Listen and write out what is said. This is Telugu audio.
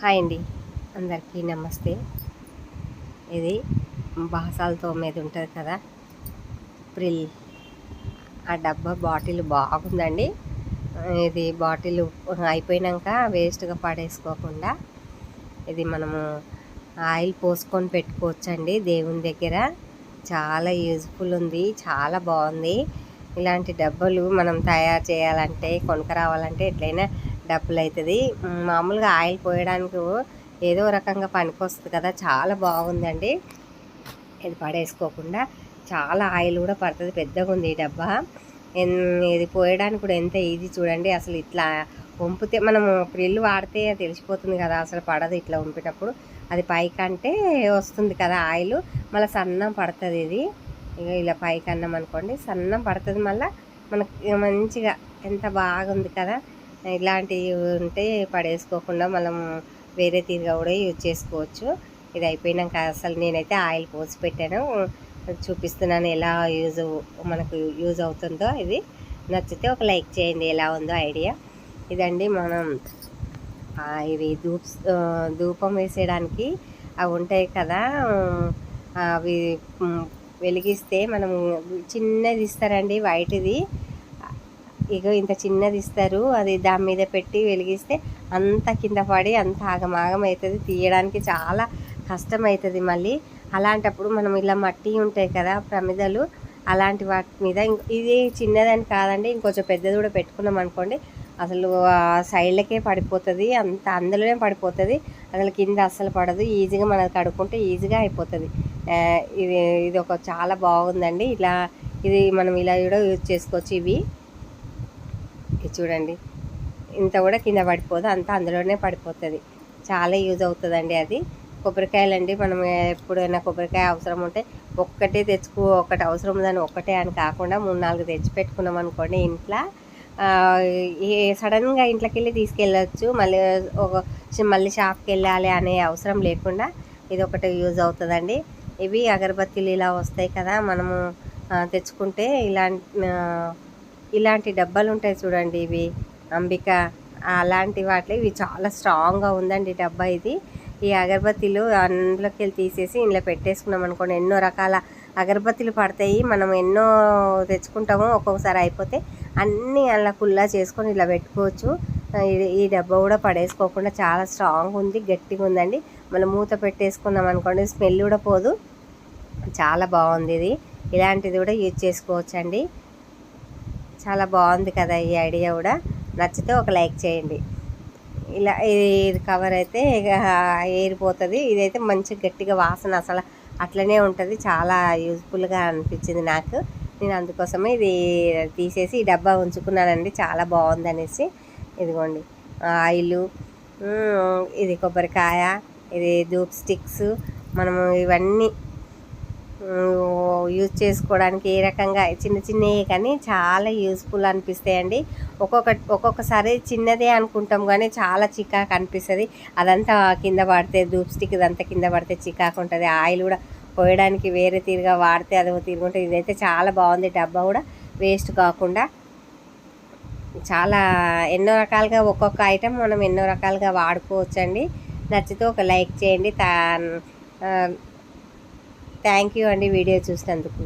హాయ్ అండి. అందరికీ నమస్తే. ఇది బాసాలతో మీద ఉంటుంది కదా ప్రిల్. ఆ డబ్బా బాటిల్ బాగుందండి. ఇది బాటిల్ అయిపోయినాక వేస్ట్గా పడేసుకోకుండా ఇది మనము ఆయిల్ పోసుకొని పెట్టుకోవచ్చండి దేవుని దగ్గర. చాలా యూజ్ఫుల్ ఉంది చాలా బాగుంది. ఇలాంటి డబ్బలు మనం తయారు చేయాలంటే కొనుక్కరావాలంటే ఎట్లయినా డబ్బులు అవుతుంది మామూలుగా ఆయిల్ పోయడానికి ఏదో రకంగా పనికొస్తుంది కదా చాలా బాగుందండి. ఇది పడేసుకోకుండా చాలా ఆయిల్ కూడా పడుతుంది పెద్దగా ఉంది ఈ డబ్బా. ఇది పోయడానికి కూడా ఎంత ఈజీ చూడండి. అసలు ఇట్లా వంపితే మనము ప్రిల్లు వాడితే తెలిసిపోతుంది కదా అసలు పడదు ఇట్లా వంపేటప్పుడు అది పైకంటే వస్తుంది కదా ఆయిల్. మళ్ళీ సన్నం పడుతుంది ఇది. ఇలా పైకి అన్నం అనుకోండి సన్నం పడుతుంది మళ్ళీ. మనకి మంచిగా ఎంత బాగుంది కదా ఇలాంటివి ఉంటే పడేసుకోకుండా మనం వేరే తీరుగా కూడా యూజ్ చేసుకోవచ్చు. ఇది అయిపోయినాక అసలు నేనైతే ఆయిల్ పోసి పెట్టాను. చూపిస్తున్నాను ఎలా యూజ్ మనకు యూజ్ అవుతుందో ఇది. నచ్చితే ఒక లైక్ చేయండి ఎలా ఉందో ఐడియా. ఇదండి మనం ఇవి ధూప్ ధూపం వేసేయడానికి అవి ఉంటాయి కదా. అవి వెలిగిస్తే మనం చిన్నది ఇస్తారండి వైట్ది. ఇగో ఇంత చిన్నది ఇస్తారు అది దాని మీద పెట్టి వెలిగిస్తే అంత కింద పడి అంత ఆగమాగం అవుతుంది తీయడానికి చాలా కష్టం అవుతుంది మళ్ళీ. అలాంటప్పుడు మనం ఇలా మట్టి ఉంటాయి కదా ప్రమిదలు అలాంటి వాటి మీద ఇది చిన్నదని కాదండి ఇంకొంచెం పెద్దది కూడా పెట్టుకున్నాం అనుకోండి అసలు సైడ్లకే పడిపోతుంది అంత అందులోనే పడిపోతుంది అసలు కింద అస్సలు పడదు ఈజీగా మనం కడుక్కుంటే ఈజీగా అయిపోతుంది. ఇది ఇది ఒక చాలా బాగుందండి ఇలా ఇది మనం ఇలా కూడా యూజ్ చేసుకోవచ్చు ఇవి. చూడండి. ఇంత కూడా కింద పడిపోదు అంతా అందులోనే పడిపోతుంది. చాలా యూజ్ అవుతుందండి అది. కొబ్బరికాయలండి మనం ఎప్పుడైనా కొబ్బరికాయ అవసరం ఉంటే ఒక్కటే తెచ్చుకో ఒకటి అవసరం ఉందని ఒక్కటే అని కాకుండా మూడు నాలుగు తెచ్చి పెట్టుకున్నాం అనుకోండి ఇంట్లో. సడన్గా ఇంట్లోకి వెళ్ళి తీసుకెళ్ళచ్చు మళ్ళీ ఒక మళ్ళీ షాప్కి వెళ్ళాలి అనే అవసరం లేకుండా ఇది ఒకటి యూజ్ అవుతుందండి. ఇవి అగరబత్తీలు ఇలా వస్తాయి కదా మనము తెచ్చుకుంటే ఇలాంటి ఇలాంటి డబ్బాలు ఉంటాయి చూడండి ఇవి. అంబిక అలాంటి వాటిలో ఇవి చాలా స్ట్రాంగ్గా ఉందండి డబ్బా ఇది. ఈ అగరబత్తీలు అందులోకి వెళ్ళి తీసేసి ఇంట్లో పెట్టేసుకున్నాం అనుకోండి. ఎన్నో రకాల అగరబత్తీలు పడతాయి. మనం ఎన్నో తెచ్చుకుంటాము ఒక్కొక్కసారి అయిపోతే అన్నీ అలా కుల్లా చేసుకొని ఇలా పెట్టుకోవచ్చు. ఈ డబ్బా కూడా పడేసుకోకుండా చాలా స్ట్రాంగ్ ఉంది గట్టిగా ఉందండి. మనం మూత పెట్టేసుకున్నాం అనుకోండి స్మెల్ కూడా పోదు. చాలా బాగుంది ఇది. ఇలాంటిది కూడా యూజ్ చేసుకోవచ్చండి. చాలా బాగుంది కదా ఈ ఐడియా కూడా. నచ్చితే ఒక లైక్ చేయండి. ఇలా ఇది కవర్ అయితే ఇక ఏరిపోతుంది. ఇదైతే మంచి గట్టిగా వాసన అసలు అట్లనే ఉంటుంది. చాలా యూజ్ఫుల్గా అనిపించింది నాకు. నేను అందుకోసమే ఇది తీసేసి ఈ డబ్బా ఉంచుకున్నానండి. చాలా బాగుంది అనేసి. ఇదిగోండి. ఆయిలు ఇది కొబ్బరికాయ ఇది ధూప్ స్టిక్స్ మనము ఇవన్నీ యూజ్ చేసుకోవడానికి ఏ రకంగా చిన్న చిన్నవి కానీ చాలా యూస్ఫుల్ అనిపిస్తాయండి. ఒక్కొక్క ఒక్కొక్కసారి చిన్నదే అనుకుంటాం కానీ చాలా చికాకు అనిపిస్తుంది. అదంతా కింద పడితే ధూప్ స్టిక్ ఇదంతా కింద పడితే చికాకు ఉంటుంది. ఆయిల్ కూడా పోయడానికి వేరే తీరుగా వాడితే అదో తీరుగుంటే ఇదైతే చాలా బాగుంది డబ్బా కూడా. వేస్ట్ కాకుండా చాలా ఎన్నో రకాలుగా ఒక్కొక్క ఐటెం మనం ఎన్నో రకాలుగా వాడుకోవచ్చండి. నచ్చితే ఒక లైక్ చేయండి. థ్యాంక్ యూ అండి వీడియో చూసినందుకు.